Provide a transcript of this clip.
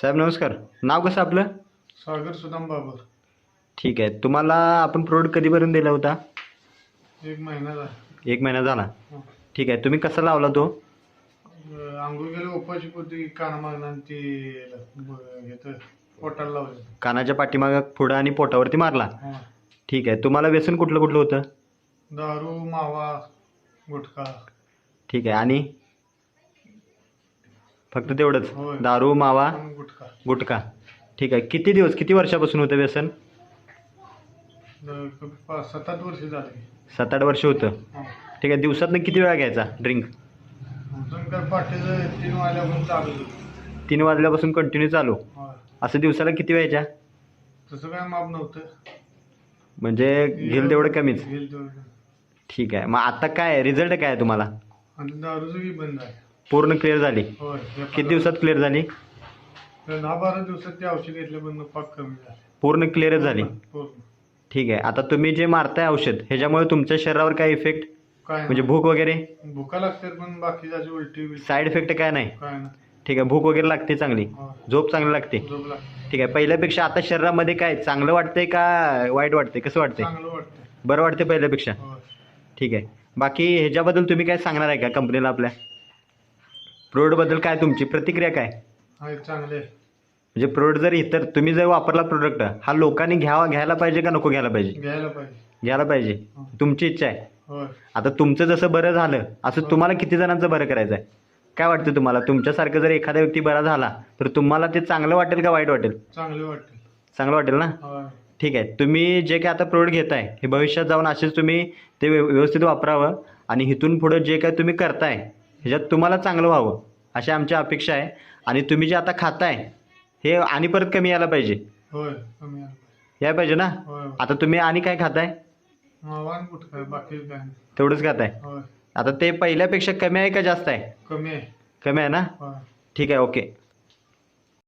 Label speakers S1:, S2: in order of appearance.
S1: साहेब नमस्कार. नाव कसं आपलं?
S2: सागर सुदाम बाबर.
S1: ठीक आहे. तुम्हाला आपण प्रोडक्ट कधीपर्यंत दिला होता?
S2: एक महिना झाला.
S1: एक महिना झाला.
S2: हं.
S1: ठीक आहे. तुम्ही कसा लावला तो?
S2: अं, आंघोळ गेले उपाशी पोती काना ती घेतं पोटाला लावलं.
S1: कानाच्या पाठीमागं पुढं आणि पोटावरती मारला.
S2: हं.
S1: ठीक आहे. तुम्हाला व्यसन कुठलं कुठलं होतं?
S2: दारू मावा गुटखा.
S1: ठीक आहे. आणि? फक्त तेवढंच.
S2: होय.
S1: दारू मावा
S2: गुटखा.
S1: गुटखा. ठीक आहे. किती दिवस किती वर्षापासून होतं व्यसन?
S2: द- क- पाच सात आठ वर्ष झाली.
S1: सात आठ वर्ष होतं.
S2: हं.
S1: ठीक आहे. दिवसातनं किती वेळा घ्यायचा ड्रिंक?
S2: तीन वाजल्यापासून चालू होतं.
S1: तीन वाजल्यापासून कंटिन्यू चालू. असं दिवसाला किती व्हायच्या
S2: तसं काय माप नव्हतं.
S1: म्हणजे घेईल तेवढं कमीच.
S2: घेईल तेवढं
S1: ठीक आहे. मग आता काय रिझल्ट काय आहे तुम्हाला?
S2: आणि दारूचं बी बंद आहे.
S1: पूर्ण क्लिअर झाली.
S2: होय
S1: किती दिवसात क्लिअर झाली?
S2: दहा बारा दिवसात ते औषध घेतल्याबद्दल पाक कमी झाले.
S1: पूर्ण क्लिअरच झाली.
S2: पूर्ण
S1: ठीक आहे. आता तुम्ही जे मारताय औषध ह्याच्यामुळे तुमच्या शरीरावर काय इफेक्ट
S2: काय
S1: म्हणजे भूक वगैरे?
S2: भुका लागतात पण बाकीच्या उलटी बिलटी.
S1: साईड इफेक्ट काय नाही?
S2: काय
S1: ठीक आहे. भूक वगैरे लागते चांगली.
S2: होय.
S1: झोप चांगली लागते.
S2: झोप लागते.
S1: ठीक आहे. पहिल्यापेक्षा आता शरीरामध्ये काय चांगलं वाटतंय का वाईट वाटतंय? कसं वाटतंय?
S2: चांगलं
S1: बरं वाटतंय पहिल्यापेक्षा.
S2: होय.
S1: ठीक आहे. बाकी ह्याच्याबद्दल तुम्ही काय सांगणार आहे का कंपनीला आपल्या? प्रोडक्टबद्दल काय तुमची प्रतिक्रिया काय?
S2: आहे चांगले.
S1: म्हणजे प्रोडक्ट जर इतर तुम्ही जर वापरला प्रोडक्ट हा लोकांनी घ्यावा घ्यायला पाहिजे का नको घ्यायला पाहिजे?
S2: घ्यायला पाहिजे.
S1: घ्यायला पाहिजे. तुमची इच्छा आहे.
S2: होय.
S1: आता तुमचं जसं बरं झालं असं तुम्हाला किती जणांचं बरं करायचं आहे काय वाटतं तुम्हाला? तुमच्यासारखं जर एखादा व्यक्ती बरा झाला तर तुम्हाला ते चांगलं वाटेल का वाईट वाटेल?
S2: चांगले वाटते
S1: चांगलं वाटेल ना?
S2: होय.
S1: ठीक आहे. तुम्ही जे काय आता प्रोडक्ट घेताय हे भविष्यात जाऊन असेच तुम्ही ते व्यव- व्यवस्थित वापरावं आणि इथून पुढं जे काय तुम्ही करताय ह्याच्यात तुम्हाला चांगलं व्हावं अशी आमची अपेक्षा आहे. आणि तुम्ही जे आता खाताय हे आणि परत कमी यायला पाहिजे.
S2: होय कमी आलं पाहिजे.
S1: यायला पाहिजे ना?
S2: होय
S1: आता तुम्ही आणि काय खाताय?
S2: मावान कुठं काय बाकी काय नाही.
S1: तेवढंच खाताय?
S2: होय.
S1: आता ते पहिल्यापेक्षा कमी आहे का जास्त आहे?
S2: कमी आहे.
S1: कमी आहे ना?
S2: होय.
S1: ठीक आहे ओके.